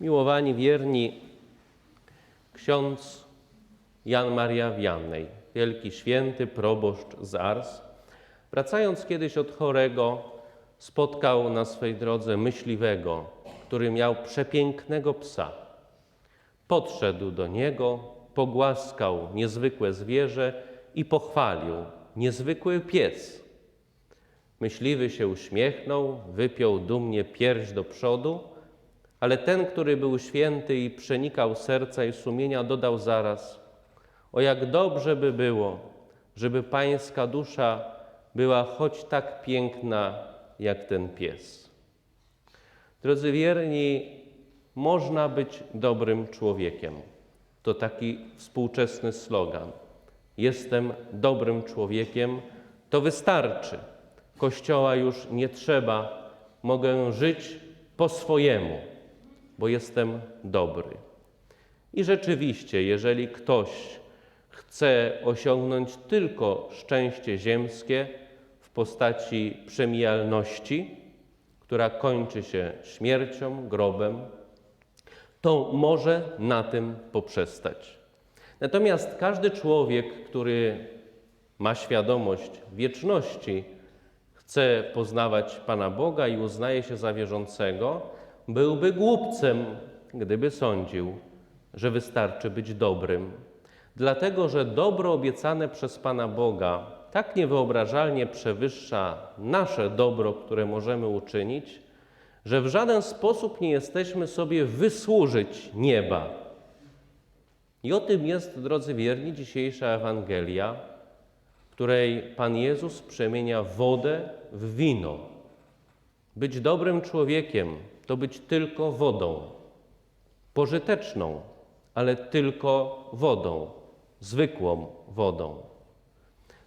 Miłowani wierni, ksiądz Jan Maria Wiannej, wielki święty proboszcz z Ars, wracając kiedyś od chorego, spotkał na swej drodze myśliwego, który miał przepięknego psa. Podszedł do niego, pogłaskał niezwykłe zwierzę i pochwalił: Niezwykły pies. Myśliwy się uśmiechnął, wypiął dumnie pierś do przodu, ale ten, który był święty i przenikał serca i sumienia, dodał zaraz: O jak dobrze by było, żeby pańska dusza była choć tak piękna jak ten pies. Drodzy wierni, można być dobrym człowiekiem. To taki współczesny slogan. Jestem dobrym człowiekiem, to wystarczy. Kościoła już nie trzeba, mogę żyć po swojemu, bo jestem dobry. I rzeczywiście, jeżeli ktoś chce osiągnąć tylko szczęście ziemskie w postaci przemijalności, która kończy się śmiercią, grobem, to może na tym poprzestać. Natomiast każdy człowiek, który ma świadomość wieczności, chce poznawać Pana Boga i uznaje się za wierzącego, byłby głupcem, gdyby sądził, że wystarczy być dobrym. Dlatego, że dobro obiecane przez Pana Boga tak niewyobrażalnie przewyższa nasze dobro, które możemy uczynić, że w żaden sposób nie jesteśmy sobie wysłużyć nieba. I o tym jest, drodzy wierni, dzisiejsza Ewangelia, której Pan Jezus przemienia wodę w wino. Być dobrym człowiekiem to być tylko wodą, pożyteczną, ale tylko wodą, zwykłą wodą.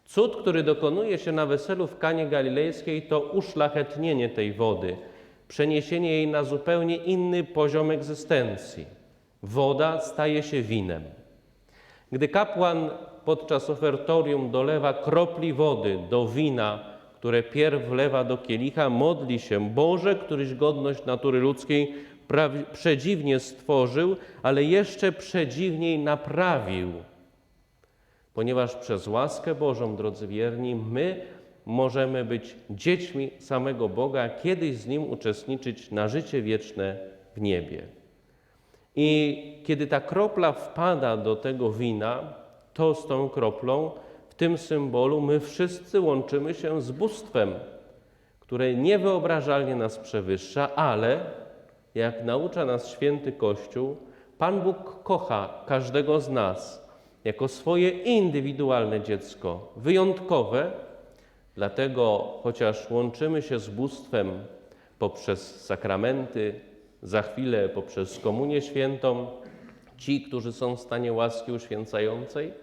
Cud, który dokonuje się na weselu w Kanie Galilejskiej, to uszlachetnienie tej wody, przeniesienie jej na zupełnie inny poziom egzystencji. Woda staje się winem. Gdy kapłan podczas ofertorium dolewa kropli wody do wina, które pierw wlewa do kielicha, modli się: Boże, któryś godność natury ludzkiej przedziwnie stworzył, ale jeszcze przedziwniej naprawił. Ponieważ przez łaskę Bożą, drodzy wierni, my możemy być dziećmi samego Boga, kiedyś z Nim uczestniczyć na życie wieczne w niebie. I kiedy ta kropla wpada do tego wina, to z tą kroplą, tym symbolu, my wszyscy łączymy się z bóstwem, które niewyobrażalnie nas przewyższa, ale jak naucza nas święty Kościół, Pan Bóg kocha każdego z nas jako swoje indywidualne dziecko, wyjątkowe, dlatego chociaż łączymy się z bóstwem poprzez sakramenty, za chwilę poprzez komunię świętą, ci, którzy są w stanie łaski uświęcającej,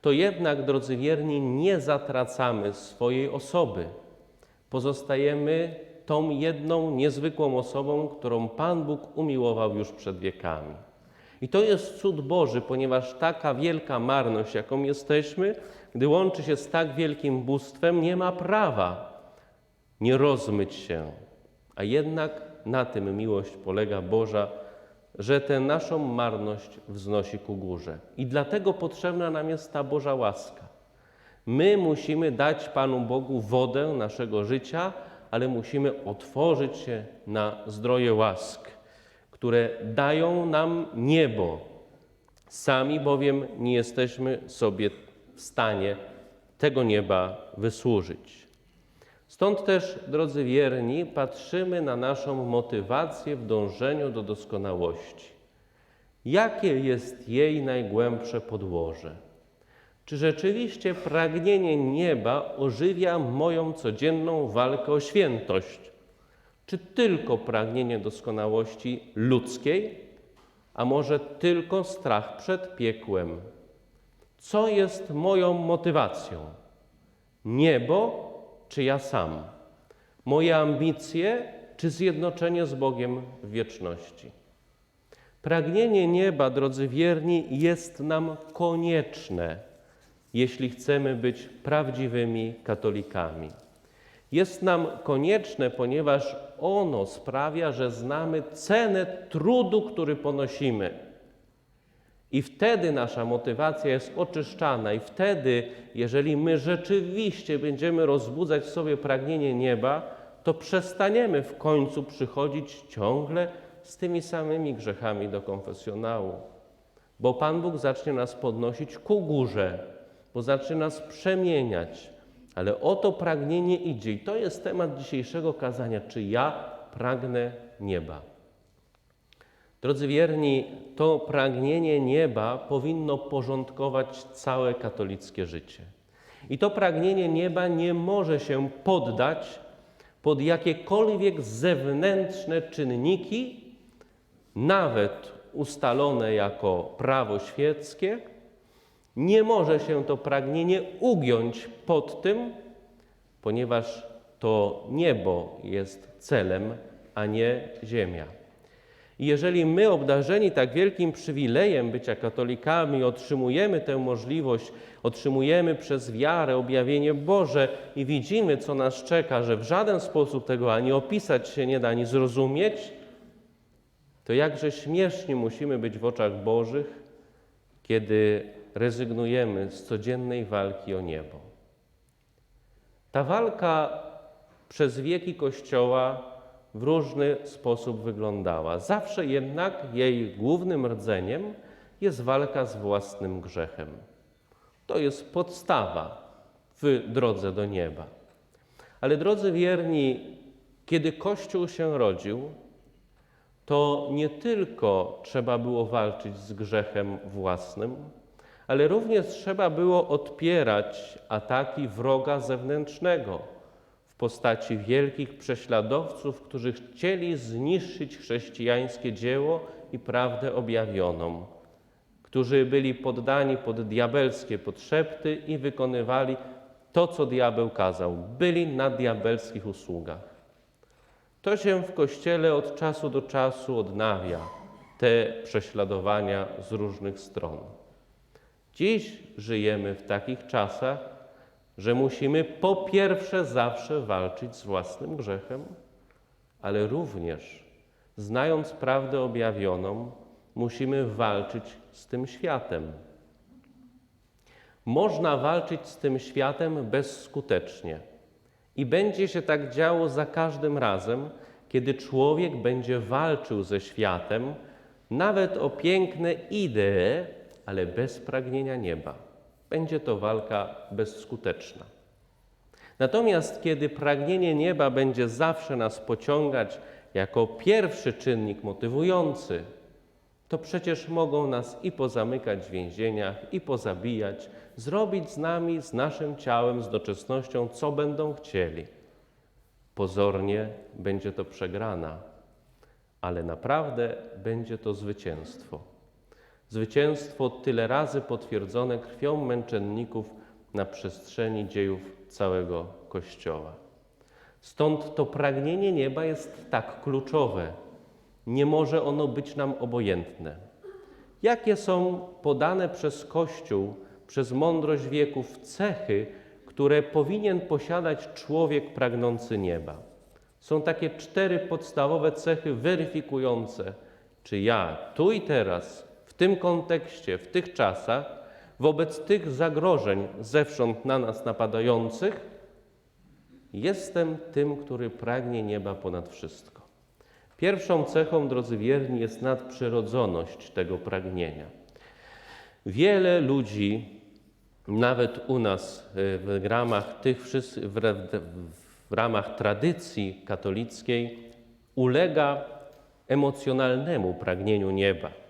to jednak, drodzy wierni, nie zatracamy swojej osoby. Pozostajemy tą jedną niezwykłą osobą, którą Pan Bóg umiłował już przed wiekami. I to jest cud Boży, ponieważ taka wielka marność, jaką jesteśmy, gdy łączy się z tak wielkim bóstwem, nie ma prawa nie rozmyć się. A jednak na tym miłość polega Boża, że tę naszą marność wznosi ku górze. I dlatego potrzebna nam jest ta Boża łaska. My musimy dać Panu Bogu wodę naszego życia, ale musimy otworzyć się na zdroje łask, które dają nam niebo. Sami bowiem nie jesteśmy sobie w stanie tego nieba wysłużyć. Stąd też, drodzy wierni, patrzymy na naszą motywację w dążeniu do doskonałości. Jakie jest jej najgłębsze podłoże? Czy rzeczywiście pragnienie nieba ożywia moją codzienną walkę o świętość? Czy tylko pragnienie doskonałości ludzkiej, a może tylko strach przed piekłem? Co jest moją motywacją? Niebo czy ja sam? Moje ambicje czy zjednoczenie z Bogiem w wieczności? Pragnienie nieba, drodzy wierni, jest nam konieczne, jeśli chcemy być prawdziwymi katolikami. Jest nam konieczne, ponieważ ono sprawia, że znamy cenę trudu, który ponosimy. I wtedy nasza motywacja jest oczyszczana, i wtedy, jeżeli my rzeczywiście będziemy rozbudzać w sobie pragnienie nieba, to przestaniemy w końcu przychodzić ciągle z tymi samymi grzechami do konfesjonału. Bo Pan Bóg zacznie nas podnosić ku górze, bo zacznie nas przemieniać. Ale o to pragnienie idzie, i to jest temat dzisiejszego kazania: czy ja pragnę nieba? Drodzy wierni, to pragnienie nieba powinno porządkować całe katolickie życie. I to pragnienie nieba nie może się poddać pod jakiekolwiek zewnętrzne czynniki, nawet ustalone jako prawo świeckie. Nie może się to pragnienie ugiąć pod tym, ponieważ to niebo jest celem, a nie ziemia. I jeżeli my, obdarzeni tak wielkim przywilejem bycia katolikami, otrzymujemy tę możliwość, otrzymujemy przez wiarę objawienie Boże i widzimy, co nas czeka, że w żaden sposób tego ani opisać się nie da, ani zrozumieć, to jakże śmieszni musimy być w oczach Bożych, kiedy rezygnujemy z codziennej walki o niebo. Ta walka przez wieki Kościoła w różny sposób wyglądała. Zawsze jednak jej głównym rdzeniem jest walka z własnym grzechem. To jest podstawa w drodze do nieba. Ale drodzy wierni, kiedy Kościół się rodził, to nie tylko trzeba było walczyć z grzechem własnym, ale również trzeba było odpierać ataki wroga zewnętrznego postaci wielkich prześladowców, którzy chcieli zniszczyć chrześcijańskie dzieło i prawdę objawioną, którzy byli poddani pod diabelskie podszepty i wykonywali to, co diabeł kazał. Byli na diabelskich usługach. To się w Kościele od czasu do czasu odnawia, te prześladowania z różnych stron. Dziś żyjemy w takich czasach, że musimy po pierwsze zawsze walczyć z własnym grzechem, ale również, znając prawdę objawioną, musimy walczyć z tym światem. Można walczyć z tym światem bezskutecznie. I będzie się tak działo za każdym razem, kiedy człowiek będzie walczył ze światem, nawet o piękne idee, ale bez pragnienia nieba. Będzie to walka bezskuteczna. Natomiast kiedy pragnienie nieba będzie zawsze nas pociągać jako pierwszy czynnik motywujący, to przecież mogą nas i pozamykać w więzieniach, i pozabijać, zrobić z nami, z naszym ciałem, z doczesnością, co będą chcieli. Pozornie będzie to przegrana, ale naprawdę będzie to zwycięstwo. Zwycięstwo tyle razy potwierdzone krwią męczenników na przestrzeni dziejów całego Kościoła. Stąd to pragnienie nieba jest tak kluczowe. Nie może ono być nam obojętne. Jakie są podane przez Kościół, przez mądrość wieków cechy, które powinien posiadać człowiek pragnący nieba? Są takie cztery podstawowe cechy weryfikujące, czy ja tu i teraz tym kontekście, w tych czasach, wobec tych zagrożeń zewsząd na nas napadających, jestem tym, który pragnie nieba ponad wszystko. Pierwszą cechą, drodzy wierni, jest nadprzyrodzoność tego pragnienia. Wiele ludzi, nawet u nas e, w ramach, tych, w ramach tradycji katolickiej, ulega emocjonalnemu pragnieniu nieba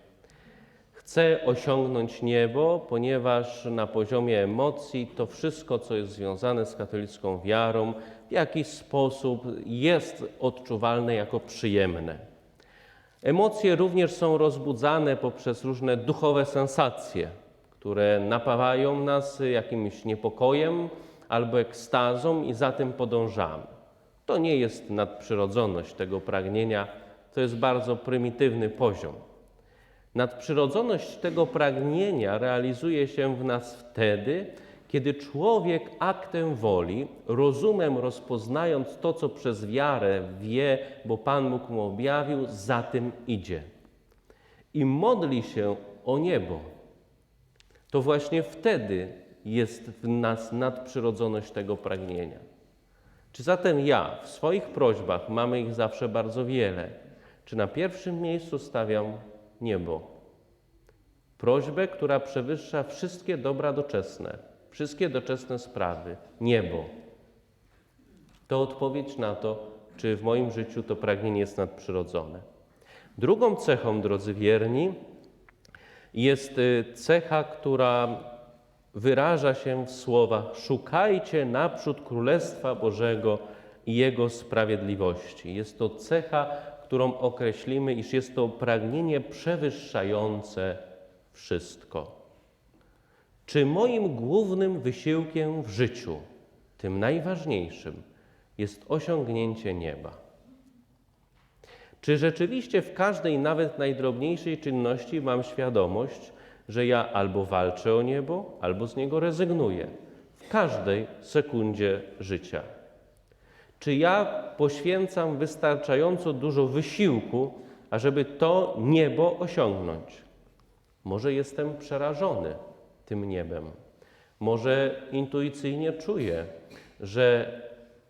chce osiągnąć niebo, ponieważ na poziomie emocji to wszystko, co jest związane z katolicką wiarą, w jakiś sposób jest odczuwalne jako przyjemne. Emocje również są rozbudzane poprzez różne duchowe sensacje, które napawają nas jakimś niepokojem albo ekstazą i za tym podążamy. To nie jest nadprzyrodzoność tego pragnienia, to jest bardzo prymitywny poziom. Nadprzyrodzoność tego pragnienia realizuje się w nas wtedy, Kiedy człowiek aktem woli, rozumem rozpoznając to, co przez wiarę wie, bo Pan Bóg mu objawił, za tym idzie. I modli się o niebo. To właśnie wtedy jest w nas nadprzyrodzoność tego pragnienia. Czy zatem ja w swoich prośbach, mamy ich zawsze bardzo wiele, czy na pierwszym miejscu stawiam niebo? Prośbę, która przewyższa wszystkie dobra doczesne, wszystkie doczesne sprawy, niebo. To odpowiedź na to, czy w moim życiu to pragnienie jest nadprzyrodzone. Drugą cechą, drodzy wierni, jest y, cecha, która wyraża się w słowach: Szukajcie naprzód Królestwa Bożego i Jego sprawiedliwości. Jest to cecha, którą określimy, iż jest to pragnienie przewyższające wszystko. Czy moim głównym wysiłkiem w życiu, tym najważniejszym, jest osiągnięcie nieba? Czy rzeczywiście w każdej, nawet najdrobniejszej czynności mam świadomość, że ja albo walczę o niebo, albo z niego rezygnuję? W każdej sekundzie życia. Czy ja poświęcam wystarczająco dużo wysiłku, ażeby to niebo osiągnąć? Może jestem przerażony tym niebem. Może intuicyjnie czuję, że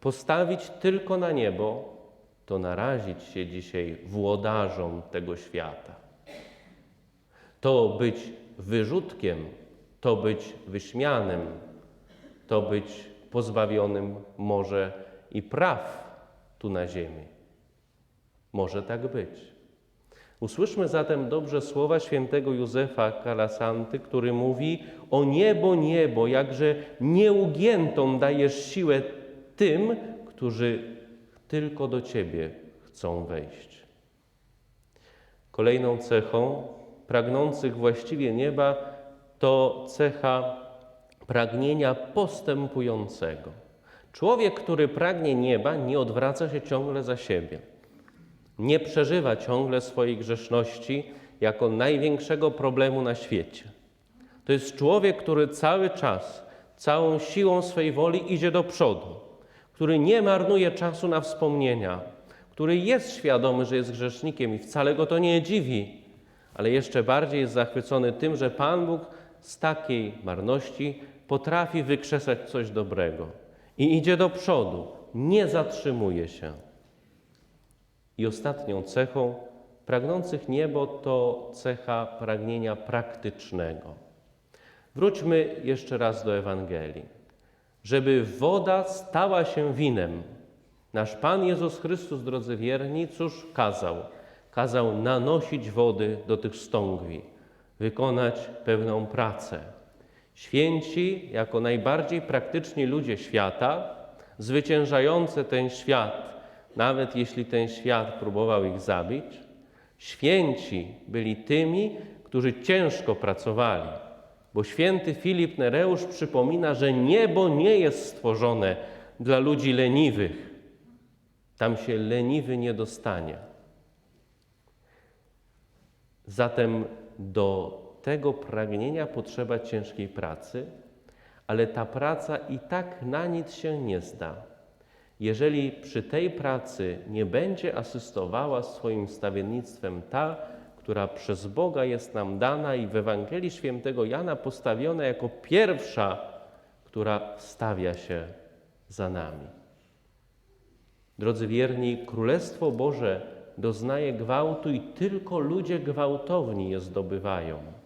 postawić tylko na niebo to narazić się dzisiaj włodarzom tego świata. To być wyrzutkiem, to być wyśmianym, to być pozbawionym może i praw tu na ziemi. Może tak być. Usłyszmy zatem dobrze słowa świętego Józefa Kalasanty, który mówi: O niebo, niebo, jakże nieugiętą dajesz siłę tym, którzy tylko do Ciebie chcą wejść. Kolejną cechą pragnących właściwie nieba to cecha pragnienia postępującego. Człowiek, który pragnie nieba, nie odwraca się ciągle za siebie. Nie przeżywa ciągle swojej grzeszności jako największego problemu na świecie. To jest człowiek, który cały czas, całą siłą swej woli idzie do przodu, który nie marnuje czasu na wspomnienia, który jest świadomy, że jest grzesznikiem i wcale go to nie dziwi, ale jeszcze bardziej jest zachwycony tym, że Pan Bóg z takiej marności potrafi wykrzesać coś dobrego i idzie do przodu, nie zatrzymuje się. I ostatnią cechą pragnących niebo to cecha pragnienia praktycznego. Wróćmy jeszcze raz do Ewangelii. Żeby woda stała się winem, nasz Pan Jezus Chrystus, drodzy wierni, cóż kazał? Kazał nanosić wody do tych stągwi, wykonać pewną pracę. Święci, jako najbardziej praktyczni ludzie świata, zwyciężający ten świat, nawet jeśli ten świat próbował ich zabić, święci byli tymi, którzy ciężko pracowali. Bo święty Filip Nereusz przypomina, że niebo nie jest stworzone dla ludzi leniwych. Tam się leniwy nie dostanie. Zatem do tego pragnienia potrzeba ciężkiej pracy, ale ta praca i tak na nic się nie zda. Jeżeli przy tej pracy nie będzie asystowała swoim stawiennictwem ta, która przez Boga jest nam dana i w Ewangelii Świętego Jana postawiona jako pierwsza, która stawia się za nami. Drodzy wierni, Królestwo Boże doznaje gwałtu i tylko ludzie gwałtowni je zdobywają,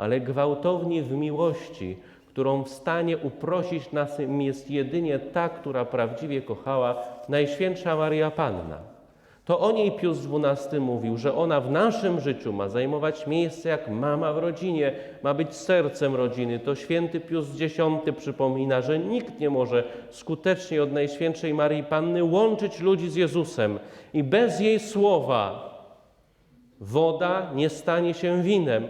ale gwałtowni w miłości, którą w stanie uprosić nas jest jedynie ta, która prawdziwie kochała Najświętsza Maria Panna. To o niej Pius XII mówił, że ona w naszym życiu ma zajmować miejsce jak mama w rodzinie, ma być sercem rodziny. To święty Pius X przypomina, że nikt nie może skutecznie od Najświętszej Marii Panny łączyć ludzi z Jezusem i bez jej słowa woda nie stanie się winem.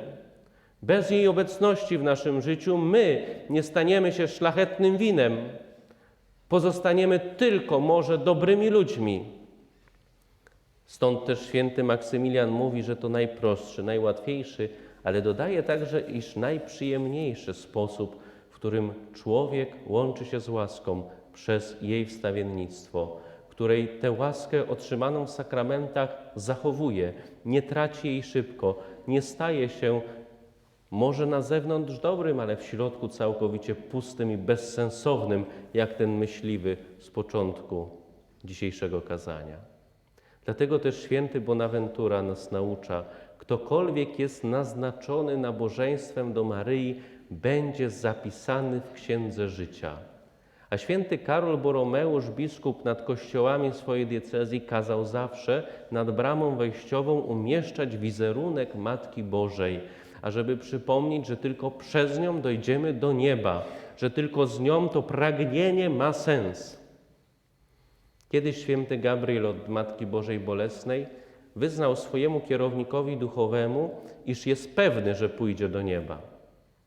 Bez jej obecności w naszym życiu my nie staniemy się szlachetnym winem. Pozostaniemy tylko może dobrymi ludźmi. Stąd też święty Maksymilian mówi, że to najprostszy, najłatwiejszy, ale dodaje także, iż najprzyjemniejszy sposób, w którym człowiek łączy się z łaską przez jej wstawiennictwo, której tę łaskę otrzymaną w sakramentach zachowuje, nie traci jej szybko, nie staje się może na zewnątrz dobrym, ale w środku całkowicie pustym i bezsensownym, jak ten myśliwy z początku dzisiejszego kazania. Dlatego też święty Bonaventura nas naucza, ktokolwiek jest naznaczony nabożeństwem do Maryi, będzie zapisany w Księdze Życia. A święty Karol Boromeusz, biskup nad kościołami swojej diecezji, kazał zawsze nad bramą wejściową umieszczać wizerunek Matki Bożej, ażeby przypomnieć, że tylko przez nią dojdziemy do nieba, że tylko z nią to pragnienie ma sens. Kiedyś święty Gabriel od Matki Bożej Bolesnej wyznał swojemu kierownikowi duchowemu, iż jest pewny, że pójdzie do nieba.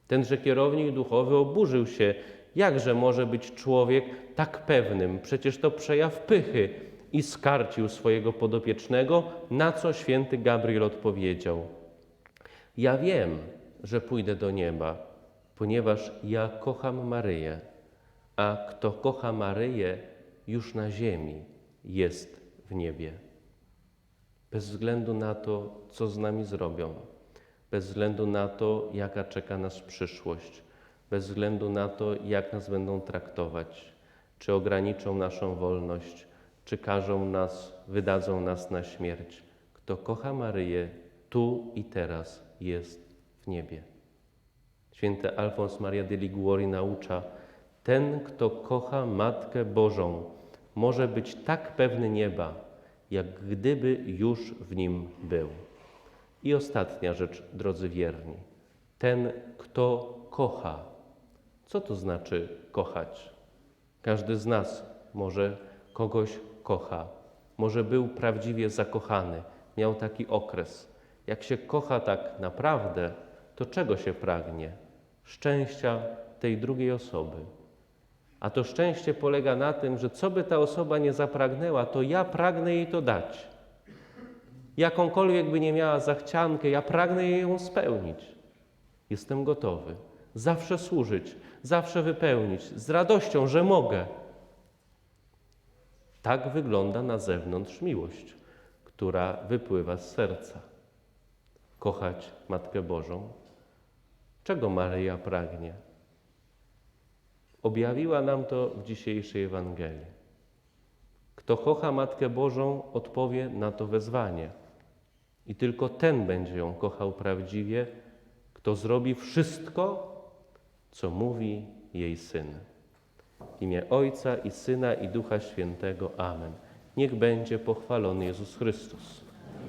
Tenże kierownik duchowy oburzył się, jakże może być człowiek tak pewnym, przecież to przejaw pychy i skarcił swojego podopiecznego, na co święty Gabriel odpowiedział: Ja wiem, że pójdę do nieba, ponieważ ja kocham Maryję, a kto kocha Maryję, już na ziemi jest w niebie. Bez względu na to, co z nami zrobią, bez względu na to, jaka czeka nas przyszłość, bez względu na to, jak nas będą traktować, czy ograniczą naszą wolność, czy każą nas, wydadzą nas na śmierć. Kto kocha Maryję, tu i teraz jest w niebie. Święty Alfons Maria de Liguori naucza, ten, kto kocha Matkę Bożą, może być tak pewny nieba, jak gdyby już w nim był. I ostatnia rzecz, drodzy wierni. Ten, kto kocha. Co to znaczy kochać? Każdy z nas może kogoś kocha, może był prawdziwie zakochany, miał taki okres. Jak się kocha tak naprawdę, to czego się pragnie? Szczęścia tej drugiej osoby. A to szczęście polega na tym, że co by ta osoba nie zapragnęła, to ja pragnę jej to dać. Jakąkolwiek by nie miała zachciankę, ja pragnę jej ją spełnić. Jestem gotowy zawsze służyć, zawsze wypełnić, z radością, że mogę. Tak wygląda na zewnątrz miłość, która wypływa z serca. Kochać Matkę Bożą. Czego Maryja pragnie? Objawiła nam to w dzisiejszej Ewangelii. Kto kocha Matkę Bożą, odpowie na to wezwanie. I tylko ten będzie ją kochał prawdziwie, kto zrobi wszystko, co mówi jej Syn. W imię Ojca i Syna i Ducha Świętego. Amen. Niech będzie pochwalony Jezus Chrystus.